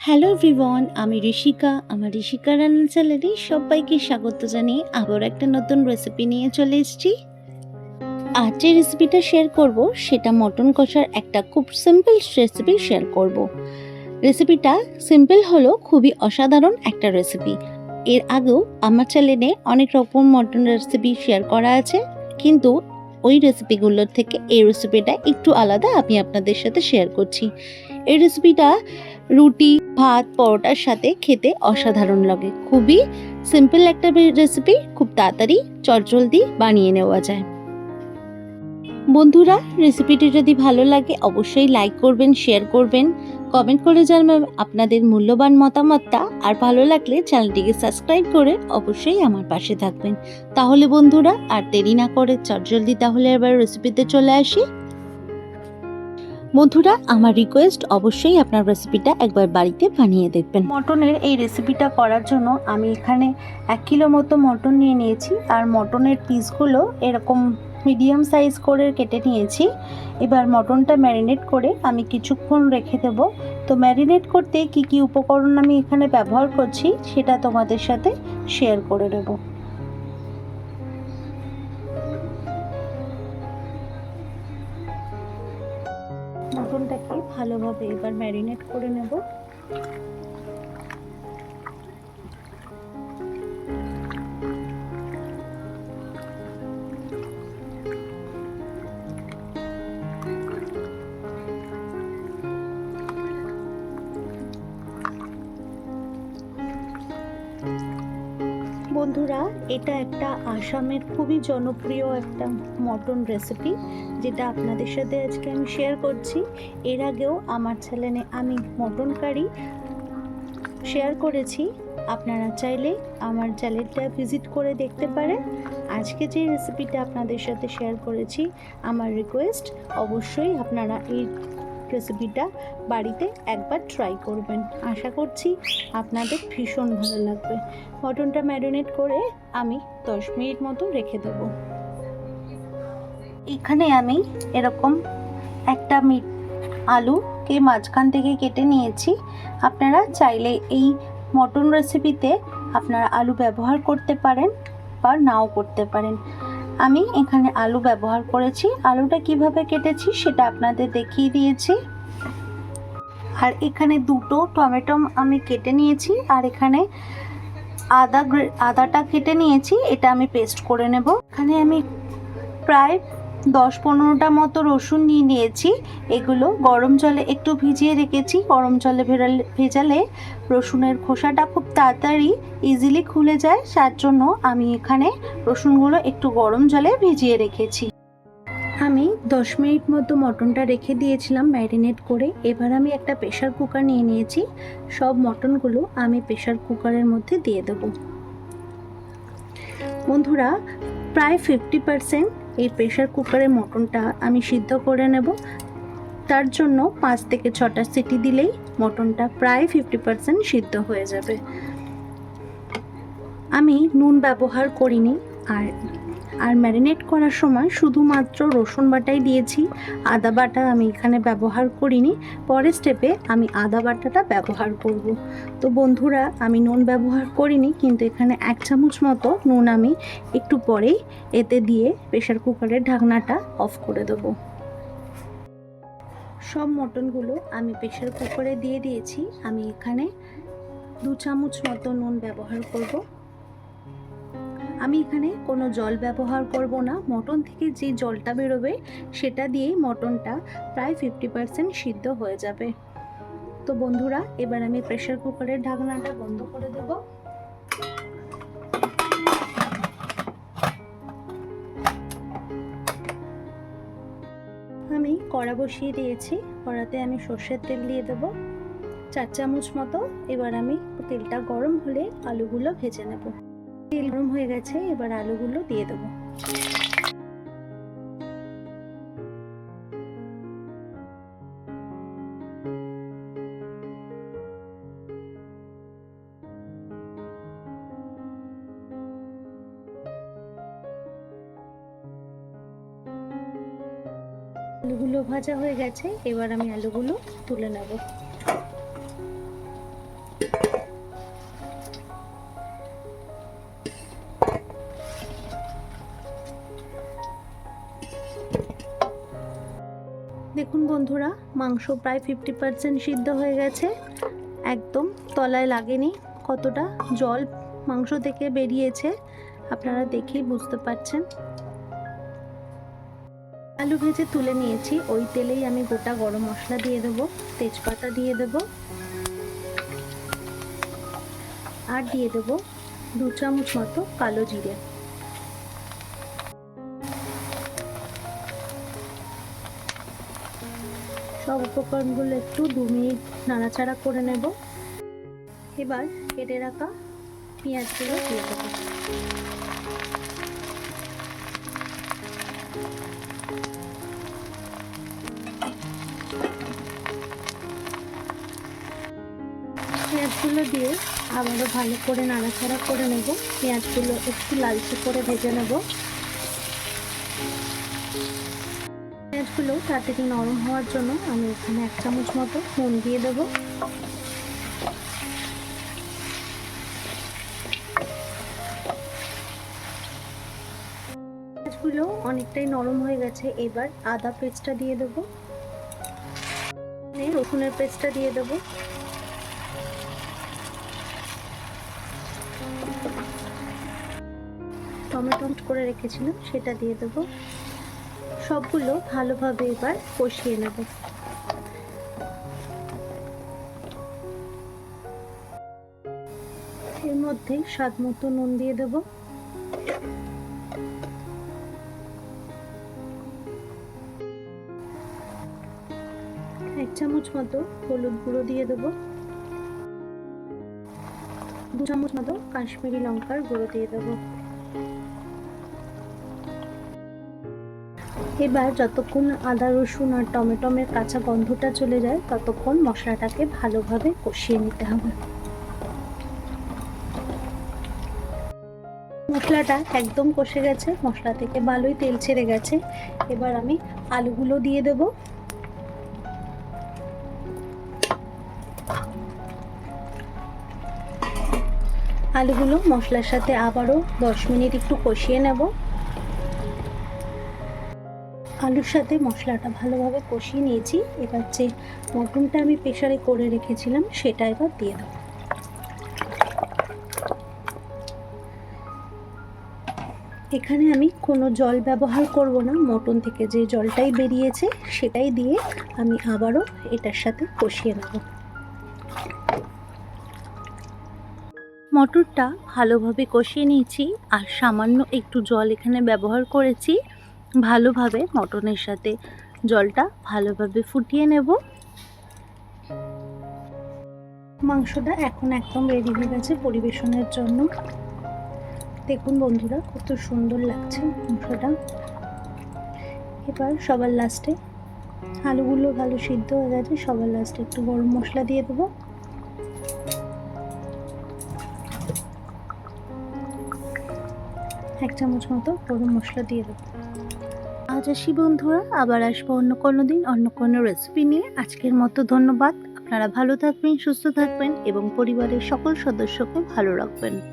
Hello everyone আমি ঋষিকা। আমার ঋষিকা রান্না চ্যানেলে সবাইকে স্বাগত জানিয়ে আবার একটা নতুন রেসিপি নিয়ে চলে এসেছি। আজ যে রেসিপিটা শেয়ার করব, সেটা মটন কষার একটা খুব সিম্পল রেসিপি শেয়ার করব। রেসিপিটা সিম্পল হলো খুবই অসাধারণ একটা রেসিপি এর আগেও আমার চ্যানেলে অনেক রকম মটন রেসিপি শেয়ার করা আছে, কিন্তু ওই রেসিপিগুলোর থেকে এই রেসিপিটা একটু আলাদা আমি আপনাদের সাথে শেয়ার করছি। এই রেসিপিটা রুটি, ভাত, পরোটার সাথে খেতে অসাধারণ লাগে। খুবই সিম্পল একটা রেসিপি খুব তাড়াতাড়ি, চটজলদি বানিয়ে নেওয়া যায়। বন্ধুরা রেসিপিটি যদি ভালো লাগে, অবশ্যই লাইক করবেন শেয়ার করবেন। কমেন্ট করে জানাবেন আপনাদের মূল্যবান মতামতটা। আর ভালো লাগলে চ্যানেলটিকে সাবস্ক্রাইব করে অবশ্যই আমার পাশে থাকবেন। তাহলে বন্ধুরা, আর দেরি না করে চটজলদি তাহলে এবার রেসিপিতে চলে আসি। বন্ধুরা, আমার রিকোয়েস্ট অবশ্যই আপনার রেসিপিটা একবার বাড়িতে বানিয়ে দেখবেন। মটনের এই রেসিপিটা করার জন্য আমি এখানে এক কিলো মতো মটন নিয়ে নিয়েছি। আর মটনের পিসগুলো এরকম মিডিয়াম সাইজ করে কেটে নিয়েছি। এবার মটনটা ম্যারিনেট করে আমি কিছুক্ষণ রেখে দেব। তো ম্যারিনেট করতে কি কি উপকরণ আমি এখানে ব্যবহার করছি, সেটা তোমাদের সাথে শেয়ার করে নেব। মটনটাকে ভালোভাবে এবার ম্যারিনেট করে নেব। বন্ধুরা, এটা একটা আসামের খুবই জনপ্রিয় একটা মটন রেসিপি যেটা আপনাদের সাথে আজকে আমি শেয়ার করছি। এর আগেও আমার চ্যানেলে আমি মটন কারি শেয়ার করেছি। আপনারা চাইলে আমার চ্যানেলটা ভিজিট করে দেখতে পারেন। আজকে যে রেসিপিটা আপনাদের সাথে শেয়ার করেছি, আমার রিকোয়েস্ট অবশ্যই আপনারা এই রেসিপিটা বাড়িতে একবার ট্রাই করবেন। আশা করছি আপনাদের ভীষণ ভালো লাগবে। মটনটা ম্যারিনেট করে আমি দশ মিনিট মতো রেখে দেবো। এখানে আমি এরকম একটা মিট আলুকে মাঝখান থেকে কেটে নিয়েছি। আপনারা চাইলে এই মটন রেসিপিতে আপনারা আলু ব্যবহার করতে পারেন বা নাও করতে পারেন। আমি এখানে আলু ব্যবহার করেছি। আলুটা কীভাবে কেটেছি সেটা আপনাদের দেখিয়ে দিয়েছি। আর এখানে দুটো টমেটো আমি কেটে নিয়েছি আর এখানে আদা আদাটা কেটে নিয়েছি, এটা আমি পেস্ট করে নেব। এখানে আমি প্রায় দশ পনেরোটা মতো রসুন নিয়ে নিয়েছি। এগুলো গরম জলে একটু ভিজিয়ে রেখেছি। গরম জলে ভেরালে ভেজালে রসুনের খোসাটা খুব তাড়াতাড়ি ইজিলি খুলে যায়। তার জন্য আমি এখানে রসুনগুলো একটু গরম জলে ভিজিয়ে রেখেছি। আমি দশ মিনিট মতো মটনটা রেখে দিয়েছিলাম ম্যারিনেট করে। এবার আমি একটা প্রেশার কুকার নিয়ে নিয়েছি। সব মটনগুলো আমি প্রেশার কুকারের মধ্যে দিয়ে দেবো। বন্ধুরা, প্রায় ফিফটি পারসেন্ট এই প্রেশার কুকারে মটনটা আমি সিদ্ধ করে নেব। তার জন্য পাঁচ থেকে ছটা সিটি দিলেই মটনটা প্রায় ফিফটি পারসেন্ট সিদ্ধ হয়ে যাবে। আমি নুন ব্যবহার করিনি, আর আর ম্যারিনেট করার সময় শুধুমাত্র রসুন বাটাই দিয়েছি। আদা বাটা আমি এখানে ব্যবহার করিনি। পরের স্টেপে আমি আদা বাটাটা ব্যবহার করব। তো বন্ধুরা, আমি নুন ব্যবহার করিনি, কিন্তু এখানে এক চামচ মতো নুন আমি একটু পরেই এতে দিয়ে প্রেশার কুকারের ঢাকনাটা অফ করে দেবো। সব মটনগুলো আমি প্রেশার কুকারে দিয়ে দিয়েছি। আমি এখানে দু চামচ মতো নুন ব্যবহার করব। আমি এখানে কোনো জল ব্যবহার করব না। মটন থেকে যে জলটা বেরোবে, সেটা দিয়েই মটনটা প্রায় ফিফটি পারসেন্ট সিদ্ধ হয়ে যাবে। তো বন্ধুরা, এবার আমি প্রেশার কুকারের ঢাকনাটা বন্ধ করে দেব। আমি কড়া বসিয়ে দিয়েছি। কড়াতে আমি সর্ষের তেল দিয়ে দেবো। চার চামচ মতো। এবার আমি তেলটা গরম হলে আলুগুলো ভেজে নেব। তেল গরম হয়ে গেছে, এবার আলুগুলো দিয়ে দেবো। আলুগুলো ভাজা হয়ে গেছে, এবার আমি আলুগুলো তুলে নেব। দেখুন বন্ধুরা, মাংস প্রায় ফিফটি পার্সেন্ট সিদ্ধ হয়ে গেছে। একদম তলায় লাগেনি, কতটা জল মাংস থেকে বেরিয়েছে, আপনারা দেখেই বুঝতে পারছেন। আলু ভেজে তুলে নিয়েছি, ওই তেলেই আমি গোটা গরম মশলা দিয়ে দেবো, তেজপাতা দিয়ে দেবো। আর দিয়ে দেবো দু চামচ মতো কালো জিরে। সব উপকরণগুলো একটু দু মিনিট নাড়াচাড়া করে নেব। এবার কেটে রাখা পেঁয়াজগুলো দিয়ে দেবো। পেঁয়াজগুলো দিয়ে আবারও ভালো করে নাড়াচাড়া করে নেব। পেঁয়াজগুলো একটু লালচে করে ভেজে নেব। পেঁয়াজগুলো তাড়াতাড়ি নরম হওয়ার জন্য আমি এখানে এক চামচ মতো নুন দিয়ে দেবো। পেঁয়াজগুলো অনেকটাই নরম হয়ে গেছে, এবার আদা পেস্টটা দিয়ে দেবো। রসুনের পেস্টটা দিয়ে দেবো। টমেটো করে রেখেছিলাম, সেটা দিয়ে দেবো। সবগুলো ভালোভাবে এবার কষিয়ে নেব। এর মধ্যে স্বাদ মতো নুন দিয়ে দেব। এক চামচ মতো হলুদ গুঁড়ো দিয়ে দেবো। দু চামচ মতো কাশ্মীরি লঙ্কার গুঁড়ো দিয়ে দেবো। এবার যতক্ষণ আদা, রসুন আর টমেটোমের কাঁচা গন্ধটা চলে যায়, ততক্ষণ মশলাটাকে ভালোভাবে কষিয়ে নিতে হবে। মশলাটা একদম কষে গেছে, মশলা থেকে ভালোই তেল ছেড়ে গেছে। এবার আমি আলুগুলো দিয়ে দেব। আলুগুলো মশলার সাথে আবারও দশ মিনিট একটু কষিয়ে নেব। আলুর সাথে মশলাটা ভালোভাবে কষিয়ে নিয়েছি। এবার যে মটনটা আমি প্রেশারে করে রেখেছিলাম, সেটা এবার দিয়ে দেবো। এখানে আমি কোনো জল ব্যবহার করব না। মটন থেকে যে জলটাই বেরিয়েছে, সেটাই দিয়ে আমি আবারও এটার সাথে কষিয়ে নেব। মটরটা ভালোভাবে কষিয়ে নিয়েছি, আর সামান্য একটু জল এখানে ব্যবহার করেছি। ভালোভাবে মটনের সাথে জলটা ভালোভাবে ফুটিয়ে নেব। মাংসটা এখন একদম রেডি হয়ে গেছে পরিবেশনের জন্য। দেখুন বন্ধুরা, কত সুন্দর লাগছে মাংসটা। এবার সবার লাস্টে আলুগুলো ভালো সিদ্ধ হয়ে গেছে, সবার লাস্টে একটু গরম মশলা দিয়ে দেবো। এক চামচ মতো গরম মশলা দিয়ে দেবো। আজ আসি বন্ধুরা, আবার আসব অন্য কোনো দিন, অন্য কোনো রেসিপি নিয়ে। আজকের মতো ধন্যবাদ। আপনারা ভালো থাকবেন, সুস্থ থাকবেন এবং পরিবারের সকল সদস্যকে ভালো রাখবেন।